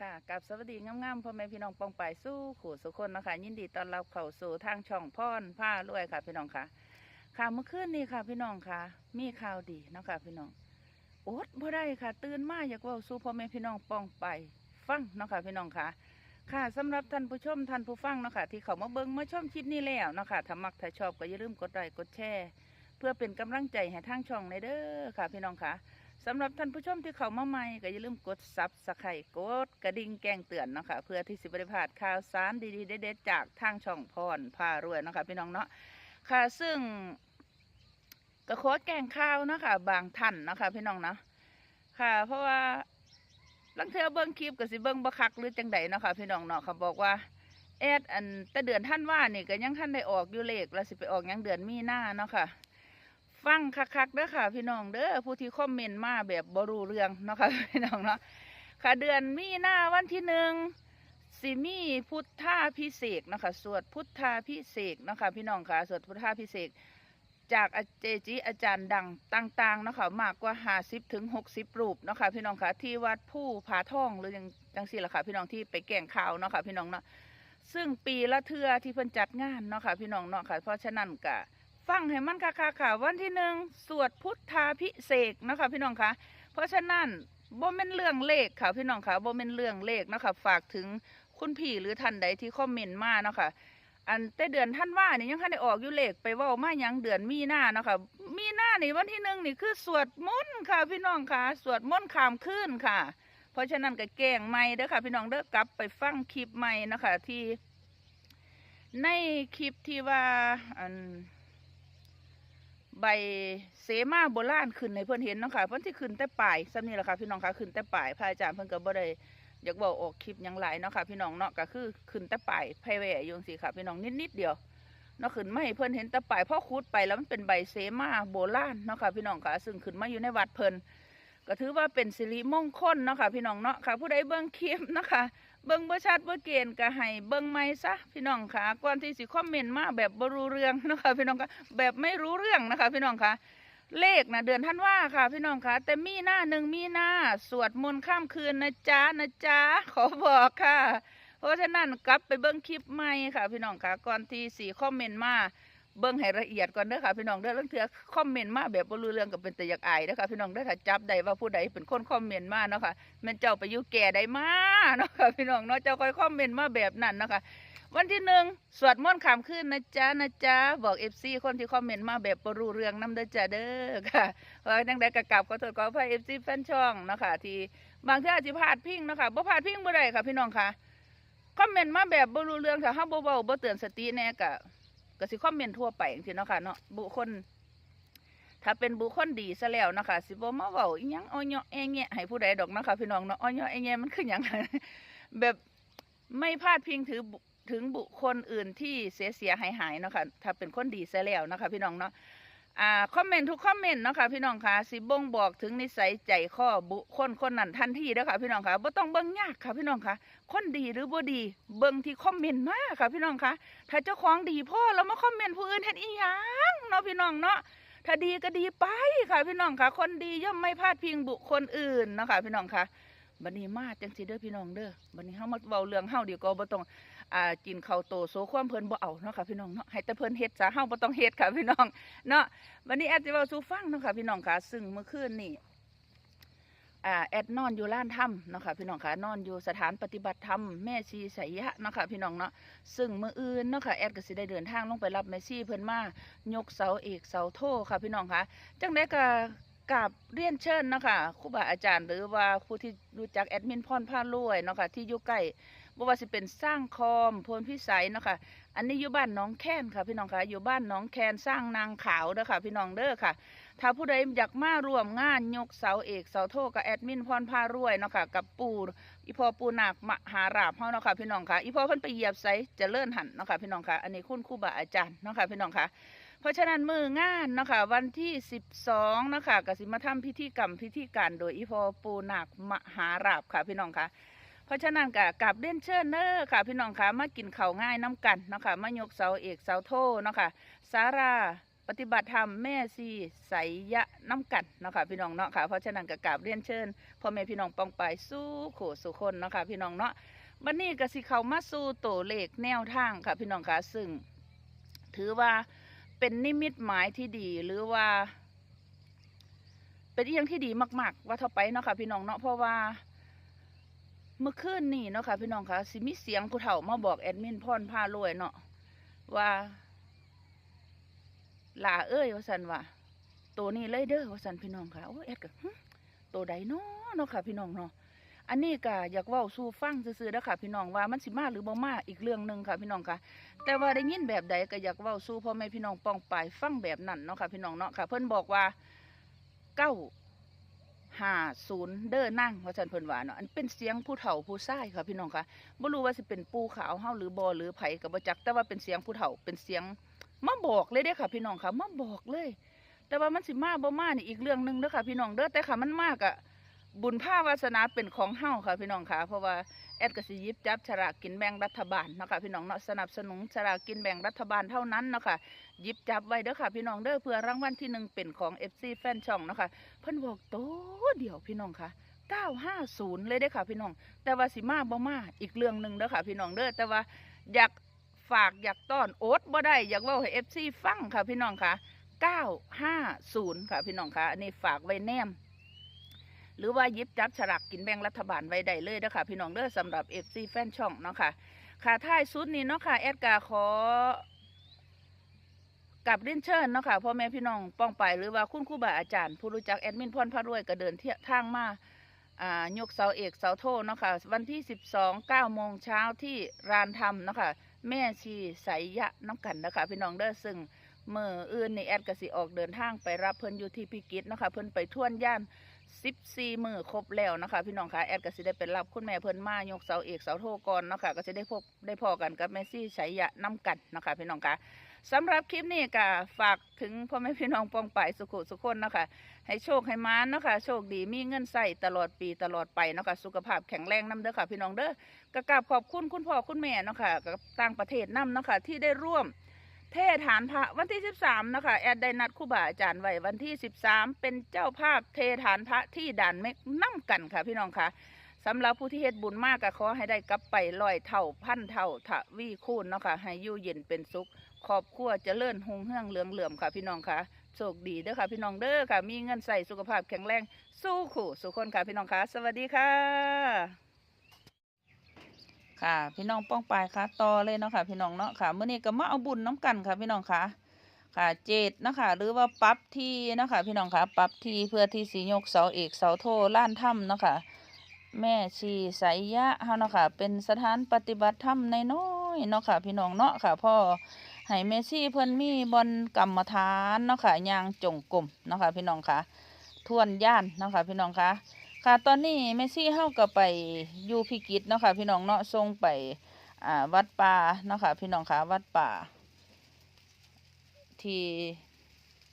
ค่ะกับสวัสดีงามๆพ่อแม่พี่น้องปองไปสู้ขู่สุคนนะคะยินดีต้อนรับเข้าสู่ทางช่องพ่อนผ้ารวยค่ะพี่น้องค่ะค่ะเมื่อคืนนี้ค่ะ พี่น้องค่ะ มีข่าวดีเนาะค่ะพี่น้องอดบ่ได้ค่ะ ตื่นมาอยากว่าสู้พ่อแม่พี่น้องปองไป ฟังเนาะค่ะพี่น้องค่ะ ค่ะสำหรับท่านผู้ชมท่านผู้ฟังเนาะค่ะที่เขามาเบิ่งมาชมคลิปนี้แล้วเนาะค่ะถ้ามักถ้าชอบก็อย่าลืมกดไลค์กดแชร์ เพื่อเป็นกำลังใจให้ทางช่องในเด้อค่ะ พี่น้องค่ะ สำหรับท่านผู้ชมที่เข้ามาใหม่ก็อย่าลืมกดซับสไครต์กดกระดิ่งแจ้งเตือนเนาะคะเพื่อที่สิบริพลาดข่าวสารดีๆเด็ดๆจากทางช่องพรพารวยเนาะคะพี่น้องเนาะค่ะซึ่งก็ขอแกงข้าวเนาะคะบางท่านเนาะคะพี่น้องเนาะค่ะ เพราะว่าลังเทือเบิ้งคลิปก็สิเบิ้งบัคักหรือจังใดเนาะค่ะพี่น้องเนาะเขาบอกว่าแอดอันแต่เดือนท่านว่านี่ก็ยังท่านได้ออกอยู่เลขแล้วสิไปออกยังเดือนมีหน้าเนาะค่ะ ฟังคักๆเด้อค่ะ พี่น้องเด้อผู้ที่คอมเมนต์มาแบบบรูเรื่องเนาะค่ะพี่น้องเนาะค่ะเดือนมีหน้าวันที่หนึ่งสิมีพุทธาพิเศษนะคะสวดพุทธาพิเศษนะคะพี่น้องค่ะสวดพุทธาพิเศษจากอาเจจิอาจารย์ดังต่างๆนะคะมากกว่าห้าสิบถึงหกสิบรูปนะคะพี่น้องค่ะที่วัดผู้ผาท่องหรือยังจังสี่ละค่ะพี่น้องที่ไปแก่งข่าวเนาะค่ะพี่น้องเนาะซึ่งปีละเทือที่เพิ่นจัดงานเนาะค่ะพี่น้องเนาะค่ะเพราะฉะนั้นก็ ฟังให้มันค่ะค่ะค่ะ วันที่หนึ่งสวดพุทธาพิเศษกนะคะพี่น้องคะเพราะฉะนั้นบ่เป็นเรื่องเลขค่ะพี่น้องคะบ่เป็นเรื่องเลขนะคะฝากถึงคุณพี่หรือท่านใดที่คอมเมนต์มาเนาะค่ะอันแต่เดือนท่านว่านี่ยังท่านได้ออกอยู่เลขไปว่ามายังเดือนมีหน้าเนาะค่ะมีหน้านี่วันที่หนึ่งนี่คือสวดมนต์ค่ะพี่น้องค่ะ สวดมนต์ขามคืนค่ะ เพราะฉะนั้นก็แกล้งไม่เด้อค่ะพี่น้องเด้อกลับไปฟังคลิปใหม่นะคะที่ในคลิปที่ว่าอัน ใบเสมาโบราณขึ้นในเพื่อนเห็นเนาะค่ะเพื่อนที่ขึ้นแต่ปลายซ้ำนี่แหละค่ะพี่น้องค่ะขึ้นแต่ปลายพระอาจารย์เพื่อนก็บ่ได้อยากบอกออกคลิปยังหลายเนาะค่ะพี่น้องเนาะก็คือขึ้นแต่ปลายไผแหวอยงสีค่ะพี่น้องนิดนิดเดียวเนาะขึ้นไม่เพื่อนเห็นแต่ปลายพอคุดไปแล้วมันเป็นใบเสมาโบราณเนาะค่ะพี่น้องค่ะซึ่งขึ้นมาอยู่ในวัดเพิ่น ก็ถือว่าเป็นสิริมงคลเนาะค่ะพี่น้องเนาะค่ะ ผู้ใดเบิ่งคลิปนะคะเบิ่งบ่ชัดเบ่เกณฑ์ก็ให้เบิ่งใหม่ซะพี่น้องค่ะก่อนที่สิคอมเมนต์มาแบบบ่รู้เรื่องนะคะพี่น้องค่ะแบบไม่รู้เรื่องนะคะ พี่น้องค่ะเลขนะเดือนท่านว่าค่ะ พี่น้องค่ะ แต่มีหน้าหนึ่งมีหน้าสวดมนต์ข้ามคืนนะจ๊ะนะจ๊ะขอบอกค่ะ เพราะฉะนั้นกลับไปเบิ่งคลิปใหม่ค่ะ พี่น้องค่ะก่อนที่สีคอมเมนต์มา เบิ่งให้ละเอียดก่อนเด้อค่ะพี่น้องเด้อเรื่องเถือคอมเมนต์มาแบบบ่รู้เรื่องก็เป็นแต่อยากอายเด้อค่ะพี่น้องเด้อถ้าจับได้ว่าผู้ใดเป็นคนคอมเมนต์มาเนาะค่ะแม่นเจ้าไปอยู่แก่ได้มาเนาะค่ะพี่น้องเนาะเจ้าคอยคอมเมนต์มาแบบนั้นเนาะค่ะวันที่หนึ่งสวดมนต์ขามขึ้นนะจ๊ะนะจ๊ะบอกเอฟซีคนที่คอมเมนต์มาแบบบรู้เรื่องน้ำเด้อจ้าเด้อค่ะเพราะจังใดกระกลับขอโทษขออภัยเอฟซีแฟนช่องเนาะคะที่บางทีอาจจะพลาดพิงเนาะคะบ่พลาดพิงบ่ได้ค่ะ พี่น้องค่ะคอมเมนต์มาแบบบรู้เรื่องค่ะเฮาบ่เว้าบ่เตือนสติแน่กะ ก็สิคอมเมนต์ทั่วไปจังที่เนาะค่ะเนาะบุคคลถ้าเป็นบุคคลดีซะแล้วนะคะสิบ่มาเว้าอีหยังอ้อยเอะแงะให้ผู้ใดดอกนะคะพี่น้องเนาะอ้อยเอะแงะมันคือย่างไรแบบไม่พลาดพิงถือถึงบุคคลอื่นที่เสียเสียหายหายเนาะค่ะถ้าเป็นคนดีซะแล้วนะคะพี่น้องเนาะ อ่าคอมเมนต์ทุกคอมเมนต์เนาะค่ะพี่น้องค่ะสิบ่งบอกถึงนิสัยใจข้อบุคคลคนนั้นทันทีเด้อค่ะพี่น้องค่ะบ่ต้องเบิ่งยากค่ะพี่น้องค่ะ คนดีหรือบ่ดี เบิ่งที่คอมเมนต์มาค่ะพี่น้องค่ะ ถ้าเจ้าของดีพ่อแล้วมาคอมเมนต์ผู้อื่นเฮ็ดอีหยังเนาะพี่น้องเนาะถ้าดีก็ดีไปค่ะพี่น้องค่ะ คนดีย่อมไม่พลาดพิงบุคคลอื่นเนาะค่ะพี่น้องค่ะบัดนี้มาจังสิเด้อพี่น้องเด้อบัดนี้เฮามาเว้าเรื่องเฮาดีกว่าบ่ต้อง อ่ากินข้าวโตโซความเพลินบ่เอาเนาะค่ะพี่น้องเนาะให้แต่เพลินเฮ็ดซะเฮาบ่ต้องเฮ็ดค่ะพี่น้องเนาะวันนี้แอดสิเว้าสู่ฟังเนาะค่ะพี่น้องค่ะ ซึ่งเมื่อคืนนี่อ่าแอดนอนอยู่ร้านถ้ำเนาะค่ะพี่น้องค่ะนอนอยู่สถานปฏิบัติธรรมแม่ชีสยะเนาะค่ะพี่น้องเนาะซึ่งมื้ออื่นเนาะค่ะแอดก็สิได้เดินทางลงไปรับแม่ชีเพิ่นมายกเสาเอกเสาโทค่ะพี่น้องค่ะจังได๋ก็กราบเรียนเชิญเนาะค่ะครูบาอาจารย์หรือว่าผู้ที่รู้จักแอดมินพรพารวยเนาะค่ะที่อยู่ใกล้ บ่ว่าสิเป็นสร้างคอมพลพิสัยเนาะค่ะ อันนี้อยู่บ้านน้องแค้นค่ะ พี่น้องค่ะ อยู่บ้านน้องแคนสร้างนางขาวเด้อค่ะ พี่น้องเด้อค่ะ ถ้าผู้ใดอยากมาร่วมงานยกเสาเอกเสาโทกับแอดมินพรพารวยเนาะค่ะ กับปูอีพอปูนาคมหาราบเฮาเนาะค่ะ พี่น้องค่ะ อีพอเพิ่นไปเหยียบไสจะเลื่อนหันเนาะค่ะ พี่น้องค่ะ อันนี้คุณครูบาอาจารย์เนาะค่ะ พี่น้องค่ะเพราะฉะนั้นมืองานเนาะค่ะวันที่ 12เนาะค่ะก็สิมาทำพิธีกรรมพิธีการโดยอีพอปูนาคมหาราบค่ะพี่น้องค่ะ เพราะฉะนั้นก็กลับเล่นเชิญเน้อค่ะ พี่น้องค่ะมากินข้าวง่ายน้ำกันเนาะค่ะมายกเสาเอกเสาโทเนาะค่ะสาราปฏิบัติธรรมแม่ซีไสยะน้ำกันเนาะค่ะพี่น้องเนาะค่ะเพราะฉะนั้นก็กราบเรียนเชิญพ่อแม่พี่น้องปองไปสู้ขู่สู่คนเนาะค่ะพี่น้องเนาะบัดนี้ก็สิเขามาสู่ตัวเลขแนวทางค่ะพี่น้องค่ะซึ่ง ถือว่าเป็นนิมิตหมายที่ดีหรือว่า เป็นเอหยังที่ดีมาก ๆ ว่าเท่าไปเนาะค่ะพี่น้องเนาะเพราะว่า เมื่อคืนนี่เนาะค่ะพี่น้องค่ะสิมีเสียงผู้เฒ่ามาบอกแอดมินพรพารวยเนาะว่าหลาเอ้ยว่าสันว่าตัวนี้เลยเด้อว่าสันพี่น้องค่ะโอ้แอดก็หึตัวใดเนาะเนาะค่ะ พี่น้องเนาะอันนี้ก็อยากว้าสู่ฟังซื่อๆเด้ค่ะ พี่น้องว่ามันสิมาหรือบ่มาอีกเรื่องหนึ่งค่ะ พี่น้องค่ะ แต่ว่าได้ยินแบบใดก็อยากว้าสู่พ่อแม่พี่น้องป้องปายฟังแบบนั้นเนาะค่ะ พี่น้องเนาะค่ะ เพิ่นบอกว่าเก้า ห้าศูนย์เด้อนั่งว่าสันเพิ่นว่าเนาะอันเป็นเสียงผู้เฒ่าผู้ชายค่ะพี่น้องค่ะบ่รู้ว่าสิเป็นปูขาวเฮาหรือบ่หรือไผกับบ่จักแต่ว่าเป็นเสียงผู้เฒ่าเป็นเสียงมาบอกเลยเด้อค่ะพี่น้องค่ะมาบอกเลย แต่ว่ามันสิมาบ่มานี่อีกเรื่องหนึงเด้อค่ะพี่น้องเด้อแต่ค่ะมันมากอะ บุญภาวาสนาเป็นของเฮาค่ะพี่น้องค่ะเพราะว่าแอดก็สิยิบจับฉลากกินแบ่งรัฐบาลเนาะค่ะพี่น้องเนาะสนับสนุนฉลากกินแบ่งรัฐบาลเท่านั้นเนาะค่ะยิบจับไว้เด้อค่ะ พี่น้องเด้อเพื่อรางวัลที่หนึ่งเป็นของ FC แฟนช่องเนาะค่ะเพิ่นบอกโตเดียวพี่น้องค่ะ950เลยเด้อค่ะพี่น้อง แต่ว่าสิมาบ่มาอีกเรื่องหนึ่งเด้อค่ะพี่น้องเด้อแต่ว่าอยากฝากอยากต้อนโอ๊ตบ่ได้อยากเว้าให้ FC ฟังค่ะพี่น้องค่ะ950ค่ะพี่น้องค่ะอันนี้ฝากไว้แนม หรือว่ายิบจับฉลากกินแบ่งรัฐบาลไว้ได้เลยนะคะพี่น้องเด้อสำหรับ FC แฟนช่องเนาะค่ะค่ะท้ายสุดนี้เนาะค่ะแอดกาขอกับเรียนเชิญเนาะค่ะพ่อแม่พี่น้องป้องไปหรือว่าคุณครูบาอาจารย์ ผู้รู้จักแอดมินพรพระรวยก็เดินเที่ยทางมาอ่ายกเสาเอกเสาโทเนาะค่ะวันที่ 12 9โมงเช้าที่รานธรรมเนาะค่ะแม่ชีไสยะน้ำกันนะคะพี่น้องเด้อซึ่งเมื่ออื่นในแอดกสิออกเดินทางไปรับเพิ่นอยู่ที่พิกิตเนาะค่ะเพิ่นไปท่วนย่าน สิบสี่มือครบแล้วนะคะพี่น้องคะแอดก็สิได้เป็นรับคุณแม่เพิ่นมายกเสาเอกเสาโทก่อนนะคะก็จะได้พบได้พอกันกับแม่ซี่ชัยยะน้ำกันนะคะพี่น้องคะสำหรับคลิปนี้ก็ฝากถึงพ่อแม่พี่น้องปองไปายสุขุสุขคนนะคะให้โชคให้มานนะคะโชคดีมีเงินใส่ตลอดปีตลอดไปนะคะสุขภาพแข็งแรงน้ำเด้อค่ะ พี่น้องเด้อก็กราบขอบคุณคุณพ่อคุณแม่นะคะกับต่างประเทศน้ำนะคะที่ได้ร่วม เทฐานพระวันที่ 13 นะคะ แอดได้นัดครูบาอาจารย์ไว้วันที่ 13 เป็นเจ้าภาพเทฐานพระที่ด่านเมกน้ำกันค่ะพี่น้องค่ะสำหรับผู้ที่เฮ็ดบุญมากก็ขอให้ได้กลับไปลอยเท่าพันเท่าทวีคูณเนาะค่ะให้อยู่เย็นเป็นสุขครอบครัวเจริญหงเฮืองเหลืองเหลื่อมค่ะพี่น้องค่ะโชคดีเด้อค่ะพี่น้องเด้อค่ะ มีเงินใส่สุขภาพแข็งแรงสู้ขู่สุขคนค่ะพี่น้องค่ะ สวัสดีค่ะ ค่ะ พี่น้องป้องปลายค่ะต่อเลยเนาะค่ะ พี่น้องเนาะค่ะเมื่อนี้ก็มาเอาบุญน้ำกันค่ะ พี่น้องค่ะ ค่ะเจ็ดนะคะหรือว่าปั๊บที่นะคะพี่น้องค่ะปั๊บที่เพื่อที่สียกเสาเอกเสาโทล้านถ้ำเนาะคะแม่ชีไสยยะเฮาเนาะค่ะ เป็นสถานปฏิบัติธรรมในน้อยเนาะค่ะ พี่น้องเนาะค่ะพ่อให้แม่ชีเพิ่นมีบอนกรรมฐานเนาะค่ะยางจงกรมเนาะค่ะ พี่น้องค่ะทวนย่านเนาะค่ะ พี่น้องค่ะ ค่ะตอนนี้แม่ซี่เฮาก็ไปอยู่พิกิตเนาะค่ะพี่น้องเนาะส่งไปอ่าวัดป่าเนาะค่ะพี่น้องค่ะวัดป่า ที่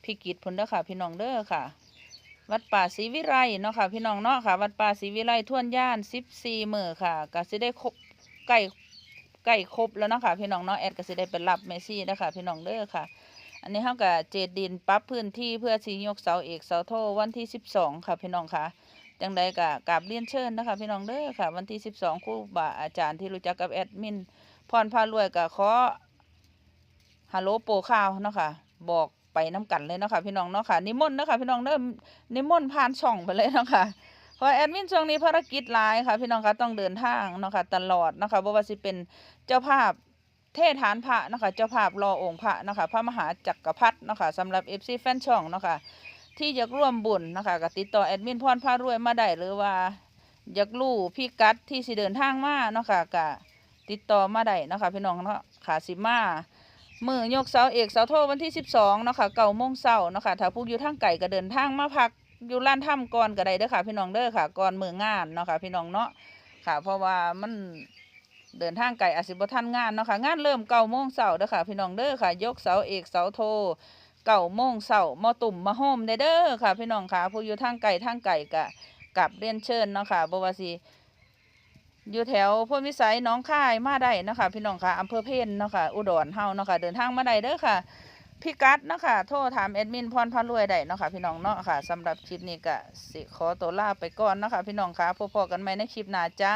พิกิตพุ่นเด้อค่ะ พี่น้องเด้อค่ะ วัดป่าศรีวิไลเนาะค่ะพี่น้องเนาะค่ะ วัดป่าศรีวิไลท่วนย่านสิบสี่มือค่ะก็สิได้ครบใกล้ใกล้ครบแล้วเนาะค่ะพี่น้องเนาะแอดก็สิได้ไปรับเมซี่นะคะพี่น้องเด้อค่ะอันนี้เฮาก็เจดดินปรับพื้นที่เพื่อสิยกเสาเอกเสาโทวันที่สิบสองค่ะพี่น้องค่ะ จังใดก็กราบเรียนเชิญนะคะพี่น้องเด้อค่ะ วันที่ 12ครูบาอาจารย์ที่รู้จักกับแอดมินพรพารวยก็ขอฮัลโหลโปรข่าวเนาะค่ะบอกไปน้กันเลยเนาะค่ะพี่น้องเนาะค่ะนิมนต์เนาะค่ะพี่น้องเด้อนิมนต์ผ่านช่องไปเลยเนาะค่ะเพราะแอดมินช่วงนี้ภารกิจหลายค่ะ พี่น้องคะต้องเดินทางเนาะค่ะตลอดเนาะค่ะบ่ว่าสิเป็นเจ้าภาพเทศฐานพระนะคะเจ้าภาพรอองค์พระนะคะพระมหาจักรพรรดินะคะสำหรับ FC แฟนช่องนะคะ ที่อยากร่วมบุญนะคะก็ติดต่อแอดมินพรพารวยมาได้หรือว่า อยากรู้พี่กัดที่สิเดินทางมาเนาะค่ะก็ติดต่อมาได้เนาะคะพี่น้องเนาะค่ะสิมามือยกเสาเอกเสาโทวันที่สิบสองเนาะค่ะเก่าโมงเสาเนาะค่ะถ้าผู้อยู่ทางไก่ก็เดินทางมาพักอยู่ร้านถ้ำก่อนก็ได้เด้อค่ะ พี่น้องเด้อค่ะก่อนมืองานเนาะค่ะพี่น้องเนาะค่ะ เพราะว่ามันเดินทางไก่อาจสิบ่ทันงานเนาะค่ะงานเริ่มเก้าโมงเสาเด้อค่ะ พี่น้องเด้อค่ะ ยกเสาเอกเสาโท เก่าโมงเสามาตุ่มมาโฮมเด้อค่ะ พี่น้องค่ะผู้อยู่ทางไก่ทางไก่กะกับเรียนเชิญเนาะค่ะบวาสิอยู่แถวพ้นวิสัยน้องค่ายมาได้เนาะค่ะพี่น้องค่ะอำเภอเพนเนาะค่ะอุดรเฮาเนาะค่ะเดินทางมาได้เด้อค่ะพี่กัดเนาะค่ะโทรถามแอดมินพรพารวยได้เนาะค่ะพี่น้องเนาะค่ะสำหรับคลิปนี้ก็สิขอตัวลาไปก่อนเนาะค่ะพี่น้องค่ะพบกันใหม่ในคลิปหน้าจ้า